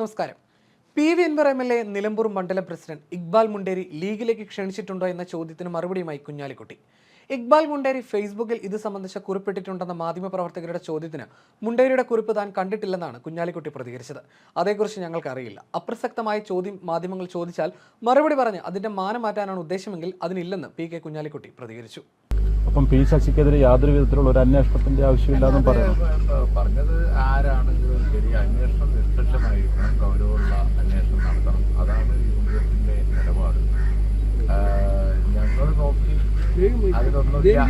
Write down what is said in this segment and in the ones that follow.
നമസ്കാരം. P V Anvar M L A Nilambur മണ്ഡലം president Iqbal Munderi ലീഗിലേക്ക് ക്ഷണിച്ചിട്ടുണ്ടോ എന്ന ചോദ്യത്തിന് മറുപടിയുമായി കുഞ്ഞാലിക്കുട്ടി. ഇക്ബാൽ മുണ്ടേരി ഫേസ്ബുക്കിൽ ഇത് സംബന്ധിച്ച കുറിപ്പിട്ടിട്ടുണ്ടെന്ന മാധ്യമപ്രവർത്തകരുടെ ചോദ്യത്തിന് മുണ്ടേരിയുടെ കുറിപ്പ് താൻ കണ്ടിട്ടില്ലെന്നാണ് കുഞ്ഞാലിക്കുട്ടി പ്രതികരിച്ചത്. അതേക്കുറിച്ച് ഞങ്ങൾക്ക് അറിയില്ല അപ്രസക്തമായ ചോദ്യം മാധ്യമങ്ങൾ ചോദിച്ചാൽ മറുപടി പറഞ്ഞ് അതിന്റെ മാനം മാറ്റാനാണ് ഉദ്ദേശമെങ്കിൽ അതിനില്ലെന്ന് പി കെ കുഞ്ഞാലിക്കുട്ടി പ്രതികരിച്ചു. അപ്പം പി ശശിക്കെതിരെ യാതൊരു വിധത്തിലുള്ള ഒരു അന്വേഷണത്തിന്റെ ആവശ്യമില്ലെന്നും പറയുന്നു. പറഞ്ഞത് ആരാണെങ്കിലും ശരി അന്വേഷണം നിഷ്പക്ഷമായിരിക്കണം ഗൗരവമുള്ള അന്വേഷണം നടത്തണം അതാണ് യു ഡി എഫിന്റെ നിലപാട് ഞങ്ങൾ നോക്കി അതിലൊന്നുമില്ല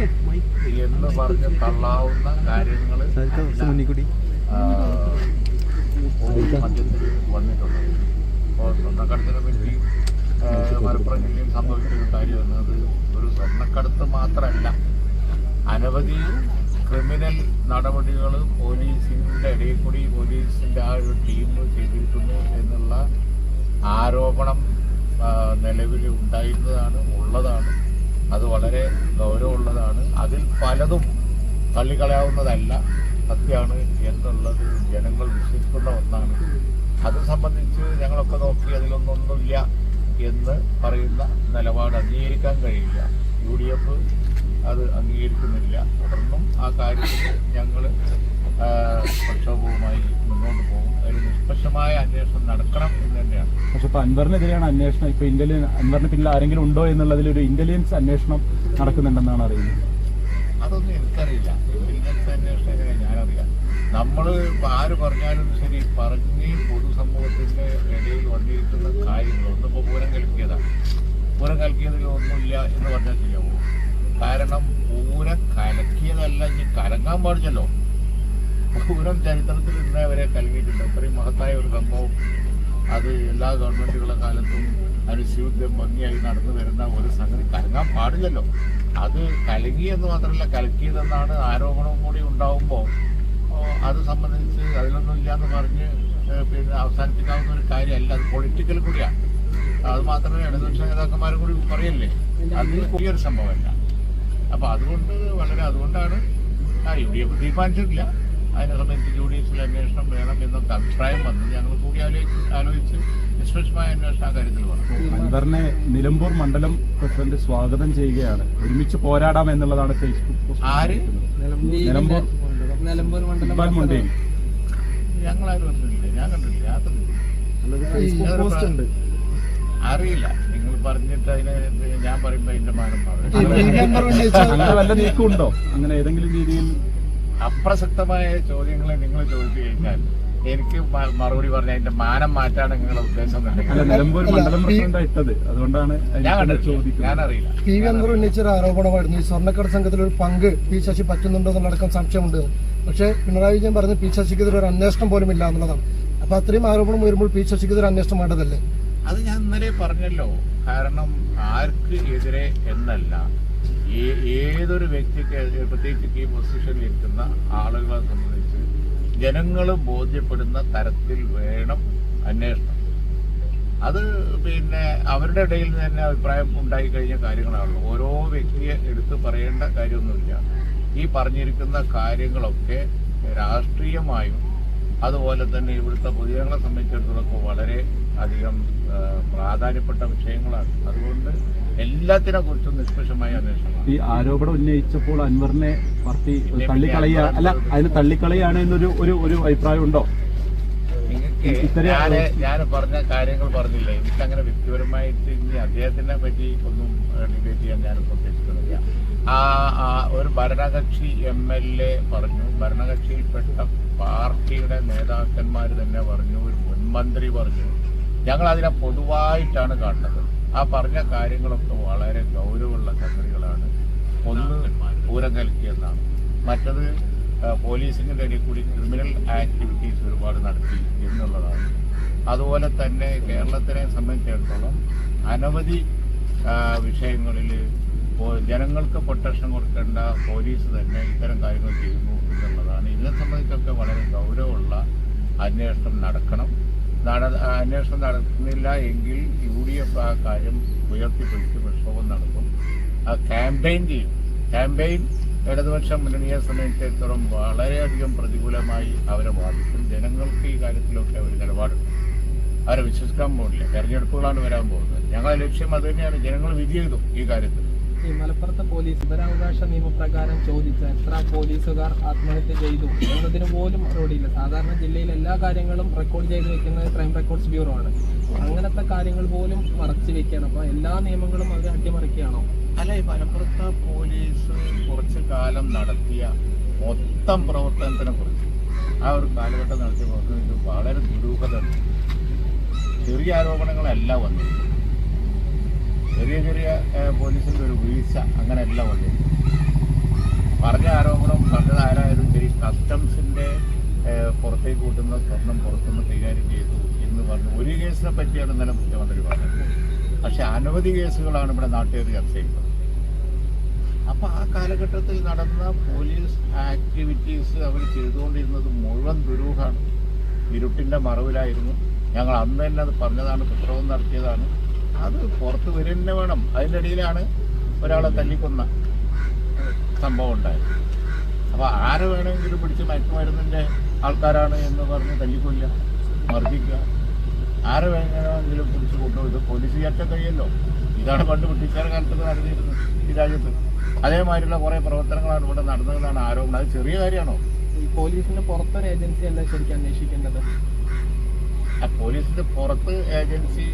എന്ന് പറഞ്ഞ് തള്ളാവുന്ന കാര്യങ്ങൾ വന്നിട്ടുള്ളത് ഇപ്പോൾ സ്വർണക്കടത്തിനെ ഏഹ് മലപ്പുറം ജില്ലയിൽ സംഭവിച്ചൊരു കാര്യം എന്നത് ഒരു സ്വർണക്കടത്ത് മാത്രമല്ല. അനവധി ക്രിമിനൽ നടപടികൾ പോലീസിന്റെ ഇടയിൽ കൂടി പോലീസിന്റെ ആ ഒരു ടീം ചെയ്തിരിക്കുന്നു എന്നുള്ള ആരോപണം നിലവിൽ ഉണ്ടായിരുന്നതാണ് ഉള്ളതാണ്. അത് വളരെ ഗൗരവമുള്ളതാണ്. അതിൽ പലതും തള്ളിക്കളയാവുന്നതല്ല. സത്യമാണ് എന്നുള്ളത് ജനങ്ങൾ വിശ്വസിക്കുന്ന ഒന്നാണ്. അത് സംബന്ധിച്ച് ഞങ്ങളൊക്കെ നോക്കി അതിലൊന്നൊന്നുമില്ല എന്ന് പറയുന്ന നിലപാട് അംഗീകരിക്കാൻ കഴിയില്ല. യു ഡി എഫ് അത് അംഗീകരിക്കുന്നില്ല. തുടർന്നും ആ കാര്യത്തിൽ ഞങ്ങൾ നിഷ്പക്ഷമായ അന്വേഷണം നടക്കണം എന്ന് തന്നെയാണ്. പക്ഷെ ഇപ്പൊ അൻവറിനെതിരെയാണ് അന്വേഷണം. ഇപ്പൊ ഇന്ത്യയിൽ അൻവറിന് പിന്നിൽ ആരെങ്കിലും ഉണ്ടോ എന്നുള്ളതിൽ ഒരു ഇന്റലിജൻസ് അന്വേഷണം നടക്കുന്നുണ്ടെന്നാണ് അറിയുന്നത്. അതൊന്നും എനിക്കറിയില്ല. ഇന്റലിജൻസ് അന്വേഷണം എങ്ങനെ ഞാനറിയാം. നമ്മൾ ആര് പറഞ്ഞാലും ശരി പറഞ്ഞ് പൊതുസമൂഹത്തിന്റെ ഇടയിൽ വന്നിരിക്കുന്ന കാര്യങ്ങൾ. ഒന്നിപ്പോൾ പൂരം കലക്കിയതാണ് പൂരം കലക്കിയതിൽ ഒന്നുമില്ല എന്ന് പറഞ്ഞാൽ ശരിയാവും. കാരണം പൂരം കലക്കിയതല്ല ഇനി കലങ്ങാൻ പാടില്ലല്ലോ. പൂരം ചരിത്രത്തിൽ ഇന്നേ വരെ കലങ്ങിയിട്ടുണ്ട്. അത്രയും മഹത്തായ ഒരു സംഭവം. അത് എല്ലാ ഗവൺമെന്റുകളുടെ കാലത്തും അനുസ്യൂദ്യം ഭംഗിയായി നടന്നു വരുന്ന ഒരു സംഗതി. കലങ്ങാൻ പാടില്ലല്ലോ. അത് കലങ്ങി എന്ന് മാത്രമല്ല കലക്കിയതെന്നാണ് ആരോപണവും കൂടി ഉണ്ടാവുമ്പോൾ അത് സംബന്ധിച്ച് അതിലൊന്നും ഇല്ലാന്ന് പറഞ്ഞ് പിന്നെ അവസാനിപ്പിക്കാവുന്ന ഒരു കാര്യമല്ല. അത് പൊളിറ്റിക്കൽ കൂടിയാണ്. അത് മാത്രമേ ഇടതുപക്ഷ നേതാക്കന്മാരും കൂടി പറയല്ലേ? അത് പുതിയൊരു സംഭവമല്ല. അപ്പൊ അതുകൊണ്ട് വളരെ അതുകൊണ്ടാണ് ആ എഫ് തീരുമാനിച്ചിട്ടില്ല. അതിനെ സംബന്ധിച്ച് ജുഡീഷ്യൽ അന്വേഷണം വേണം എന്നൊക്കെ അഭിപ്രായം വന്നു. ഞങ്ങൾ കൂടിയാലോചിച്ച് ആലോചിച്ച് നിഷ്പക്ഷമായ അന്വേഷണം ആ കാര്യത്തിൽ പറഞ്ഞു അൻവറിനെ നിലമ്പൂർ മണ്ഡലം പ്രസിഡന്റ് സ്വാഗതം ചെയ്യുകയാണ്. ഒരുമിച്ച് പോരാടാം എന്നുള്ളതാണ് ഫേസ്ബുക്ക് പോസ്റ്റ് ആര്? നിലമ്പൂർ നിലമ്പൂർ ഇക്ബാൽ മുണ്ടേരി. ഞങ്ങളാരും ഒന്നുമില്ല ഞാൻ കണ്ടിട്ടില്ല. യാതൊന്നുമില്ല അറിയില്ല. നിങ്ങൾ പറഞ്ഞിട്ട് അതിനെ ഞാൻ പറയുമ്പോ അതിന്റെ മാനം അങ്ങനെ വല്ല നീക്കമുണ്ടോ? അങ്ങനെ ഏതെങ്കിലും രീതിയിൽ അപ്രസക്തമായ ചോദ്യങ്ങളെ നിങ്ങൾ ചോദിച്ചു കഴിഞ്ഞാൽ എനിക്ക് മറുപടി പറഞ്ഞ അതിന്റെ മാനം മാറ്റാണ് നിങ്ങളുടെ ഉദ്ദേശം അതുകൊണ്ടാണ് ഞാനറിയില്ല. P V ഉന്നയിച്ചൊരു ആരോപണമായിരുന്നു. ഈ സ്വർണക്കട സംഘത്തിൽ ഒരു പങ്ക് പി ശശി പറ്റുന്നുണ്ടോ എന്നടക്കം സംശയമുണ്ട്. പക്ഷേ പിണറായി വിജയൻ പറഞ്ഞ് പി ശശിക്കെതിരെ ഒരു അന്വേഷണം പോലും ഇല്ല എന്നുള്ളതാണ്. അപ്പൊ അത്രയും ആരോപണം വരുമ്പോൾ പി ശശിക്കെതിരെ അന്വേഷണം വേണ്ടതല്ലേ? അത് ഞാൻ ഇന്നലെ പറഞ്ഞല്ലോ. കാരണം ആർക്ക് എതിരെ എന്നല്ല. ഏ- ഏതൊരു വ്യക്തിക്ക് പ്രത്യേകിച്ച് ഈ പൊസിഷനിൽ ഇരിക്കുന്ന ആളുകളെ സംബന്ധിച്ച് ജനങ്ങൾ ബോധ്യപ്പെടുന്ന തരത്തിൽ വേണം അന്വേഷണം. അത് പിന്നെ അവരുടെ ഇടയിൽ തന്നെ അഭിപ്രായം ഉണ്ടായി കഴിഞ്ഞ കാര്യങ്ങളാണല്ലോ. ഓരോ വ്യക്തിയെ എടുത്തു പറയേണ്ട കാര്യമൊന്നുമില്ല. ഈ പറഞ്ഞിരിക്കുന്ന കാര്യങ്ങളൊക്കെ രാഷ്ട്രീയമായും അതുപോലെ തന്നെ ഇവിടുത്തെ പൊതുജനങ്ങളെ സംബന്ധിച്ചിടത്തോളം വളരെ അധികം പ്രാധാന്യപ്പെട്ട വിഷയങ്ങളാണ്. അതുകൊണ്ട് എല്ലാത്തിനെ കുറിച്ചും നിഷ്പക്ഷമായ അന്വേഷണം. ഈ ആരോപണം ഉന്നയിച്ചപ്പോൾ അൻവറിനെ പാർട്ടി തള്ളിക്കളയ അല്ല അതിന് തള്ളിക്കളയാണ് എന്നൊരു ഒരു ഒരു അഭിപ്രായം ഉണ്ടോ ഞാൻ ഞാൻ പറഞ്ഞ കാര്യങ്ങൾ പറഞ്ഞില്ല? എനിക്ക് അങ്ങനെ വ്യക്തിപരമായിട്ട് ഇനി അദ്ദേഹത്തിനെ പറ്റി ഒന്നും ഡിബേറ്റ് ചെയ്യാൻ ഞാൻ ഉദ്ദേശിക്കുന്നില്ല. ആ ഒരു ഭരണകക്ഷി എം എൽ എ പറഞ്ഞു. ഭരണകക്ഷിയിൽപ്പെട്ട പാർട്ടിയുടെ നേതാക്കന്മാർ തന്നെ പറഞ്ഞു. ഒരു മുൻമന്ത്രി പറഞ്ഞു. ഞങ്ങൾ അതിനെ പൊതുവായിട്ടാണ് കാണുന്നത്. ആ പറഞ്ഞ കാര്യങ്ങളൊക്കെ വളരെ ഗൗരവമുള്ള സംഗതികളാണ്. ഒന്ന് പൂരം കലക്കിയെന്നാണ് മറ്റത് ആ, പോലീസിന്റെ ഇടയിൽ കൂടി ക്രിമിനൽ ആക്ടിവിറ്റീസ് ഒരുപാട് നടത്തി എന്നുള്ളതാണ്. അതുപോലെ തന്നെ കേരളത്തിനെ സംബന്ധിച്ചിടത്തോളം അനവധി വിഷയങ്ങളിൽ ജനങ്ങൾക്ക് പ്രൊട്ടക്ഷൻ കൊടുക്കേണ്ട പോലീസ് തന്നെ ഇത്തരം കാര്യങ്ങൾ ചെയ്യുന്നു എന്നുള്ളതാണ്. ഇതിനെ സംബന്ധിച്ചൊക്കെ വളരെ ഗൗരവമുള്ള അന്വേഷണം നടക്കണം. നട അന്വേഷണം നടത്തുന്നില്ല എങ്കിൽ യു ഡി എഫ് ആ കാര്യം ഉയർത്തിപ്പിടിച്ച് പ്രക്ഷോഭം നടത്തും. ആ ക്യാമ്പയിൻ ചെയ്യും. ക്യാമ്പയിൻ ഇടതുപക്ഷ മുന്നണിയെ സംബന്ധിച്ചിടത്തോളം വളരെയധികം പ്രതികൂലമായി അവരെ ബാധിക്കും. ജനങ്ങൾക്ക് ഈ കാര്യത്തിലൊക്കെ ഒരു നിലപാടുണ്ട്. അവരെ വിശ്വസിക്കാൻ പോകില്ല തെരഞ്ഞെടുപ്പുകളാണ് വരാൻ പോകുന്നത്. ഞങ്ങളുടെ ലക്ഷ്യം അത് തന്നെയാണ്. ജനങ്ങൾ വിധി ചെയ്തു ഈ കാര്യത്തിൽ. ഈ മലപ്പുറത്തെ പോലീസ് വിവരാവകാശ നിയമപ്രകാരം ചോദിച്ച എത്ര പോലീസുകാർ ആത്മഹത്യ ചെയ്തു എന്നതിന് പോലും മറുപടിയില്ല സാധാരണ ജില്ലയിൽ എല്ലാ കാര്യങ്ങളും റെക്കോർഡ് ചെയ്ത് വെക്കുന്നത് ക്രൈം റെക്കോർഡ്സ് ബ്യൂറോ ആണ്. അങ്ങനത്തെ കാര്യങ്ങൾ പോലും മറച്ചു വെക്കുകയാണ്. അപ്പൊ എല്ലാ നിയമങ്ങളും അവർ അട്ടിമറിക്കുകയാണോ? അല്ല ഈ മലപ്പുറത്തെ പോലീസ് കുറച്ച് കാലം നടത്തിയ മൊത്തം പ്രവർത്തനത്തിനെ കുറിച്ച് ആ ഒരു കാലഘട്ടം നടത്തിയ പ്രവർത്തനത്തിൽ വളരെ ദുരൂഹത. ചെറിയ ആരോപണങ്ങളല്ല വന്നിരിക്കുന്നത് ചെറിയ ചെറിയ പോലീസിന്റെ ഒരു വീഴ്ച അങ്ങനെയെല്ലാം ഉണ്ട് പറഞ്ഞ ആരോപണം പറഞ്ഞത് ആരായാലും ശരി കസ്റ്റംസിന്റെ പുറത്തേക്ക് കൂട്ടുന്ന സ്വർണം പുറത്തുനിന്ന് കൈകാര്യം ചെയ്തു എന്ന് പറഞ്ഞു ഒരു കേസിനെ പറ്റിയാണ് ഇന്നലെ മുഖ്യമന്ത്രി പറഞ്ഞത്. പക്ഷെ അനവധി കേസുകളാണ് ഇവിടെ നാട്ടുകാർ ചർച്ച ചെയ്യുന്നത്. അപ്പൊ ആ കാലഘട്ടത്തിൽ നടന്ന പോലീസ് ആക്ടിവിറ്റീസ് അവർ ചെയ്തുകൊണ്ടിരുന്നത് മുഴുവൻ ദുരൂഹമാണ്. ഇരുട്ടിന്റെ മറവിലായിരുന്നു. ഞങ്ങൾ അന്ന് തന്നെ അത് പറഞ്ഞതാണ് പുത്രവും നടത്തിയതാണ്. അത് പുറത്ത് വരുന്നേ വേണം. അതിന്റെ ഇടയിലാണ് ഒരാളെ തല്ലിക്കൊന്ന സംഭവം ഉണ്ടായത്. അപ്പൊ ആര് വേണമെങ്കിലും പിടിച്ച് മയക്കുമരുന്നിന്റെ ആൾക്കാരാണ് എന്ന് പറഞ്ഞ് തല്ലിക്കൊല്ല മർദ്ദിക്കുക. ആര് വേണമെങ്കിലും പിടിച്ച് കൊണ്ടുപോയി ഇത് പോലീസ് കയറ്റം കഴിയല്ലോ. ഇതാണ് പണ്ട് ബ്രിട്ടീഷുകാരുടെ കാലത്ത് നടന്നിരുന്നത് ഈ രാജ്യത്ത്. അതേമാതിരിയുള്ള കുറെ പ്രവർത്തനങ്ങളാണ് ഇവിടെ നടന്നതെന്നാണ് ആരോപണം. അത് ചെറിയ കാര്യമാണോ? ഈ പോലീസിന്റെ പുറത്തൊരു ഏജൻസി അല്ല ശരിക്കും അന്വേഷിക്കേണ്ടത്? ആ പോലീസിന്റെ പുറത്ത് ഏജൻസി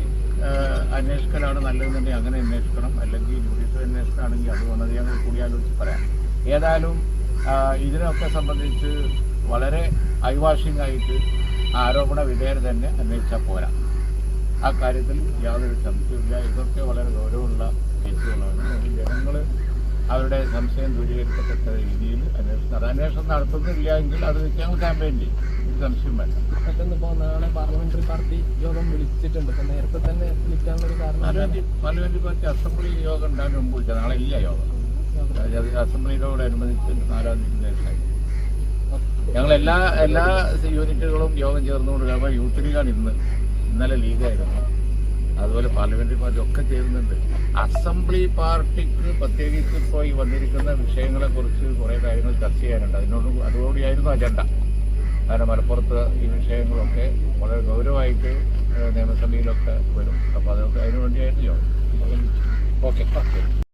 അന്വേഷിക്കലാണ് നല്ലതെന്നുണ്ടെങ്കിൽ അങ്ങനെ അന്വേഷിക്കണം. അല്ലെങ്കിൽ ജുഡീഷ്യൽ അന്വേഷണമാണെങ്കിൽ അത് വന്നത് ഞങ്ങൾ കൂടിയാലോചിച്ച് പറയാം. ഏതായാലും ഇതിനൊക്കെ സംബന്ധിച്ച് വളരെ ഐവാഷിംഗ് ആയിട്ട് ആരോപണ വിധേയർ തന്നെ അന്വേഷിച്ചാൽ പോരാ. ആ കാര്യത്തിൽ യാതൊരു സംശയമില്ല ഇതൊക്കെ വളരെ ഗൗരവമുള്ള കേസുകളാണ്. ജനങ്ങൾ അവരുടെ സംശയം ദൂരീകരിക്കത്തക്ക രീതിയിൽ അന്വേഷണം അത് അന്വേഷണം നടത്തുന്നില്ല എങ്കിൽ അത് ഞങ്ങൾ ക്യാമ്പയിൻ ചെയ്യും. ഒരു സംശയം വേണ്ട മറ്റൊന്ന് ഇപ്പോൾ നാളെ പാർലമെന്ററി പാർട്ടി യോഗം വിളിച്ചിട്ടുണ്ട്. ഇപ്പൊ നേരത്തെ തന്നെ വിളിക്കാനുള്ള ഒരു കാരണം പാർലമെന്റ് പാർലമെന്റ് പാർട്ടി അസംബ്ലി യോഗം ഉണ്ടാകാൻ മുമ്പ് വിളിച്ചത് നാളെ ഇല്ല യോഗം. അസംബ്ലിയോടനുബന്ധിച്ച് നാലാം തീയതി ഞങ്ങൾ എല്ലാ എല്ലാ യൂണിറ്റുകളും യോഗം ചേർന്നുകൊണ്ട് കാരണം യൂത്ത് ലീഗാണ് ഇന്ന്. ഇന്നലെ ലീഗായിരുന്നു അതുപോലെ പാർലമെന്ററി പാർട്ടി ഒക്കെ ചേരുന്നുണ്ട്. അസംബ്ലി പാർട്ടിക്ക് പ്രത്യേകിച്ച് ഇപ്പോൾ ഈ വന്നിരിക്കുന്ന വിഷയങ്ങളെ കുറിച്ച് കുറേ കാര്യങ്ങൾ ചർച്ച ചെയ്യാനുണ്ട്. അതിനോട് അതോടെയായിരുന്നു അജണ്ട കാരണം മലപ്പുറത്ത് ഈ വിഷയങ്ങളൊക്കെ വളരെ ഗൗരവമായിട്ട് നിയമസഭയിലൊക്കെ വരും. അപ്പോൾ അതൊക്കെ അതിനുവേണ്ടിയായിരുന്നു ഓക്കെ ഓക്കെ.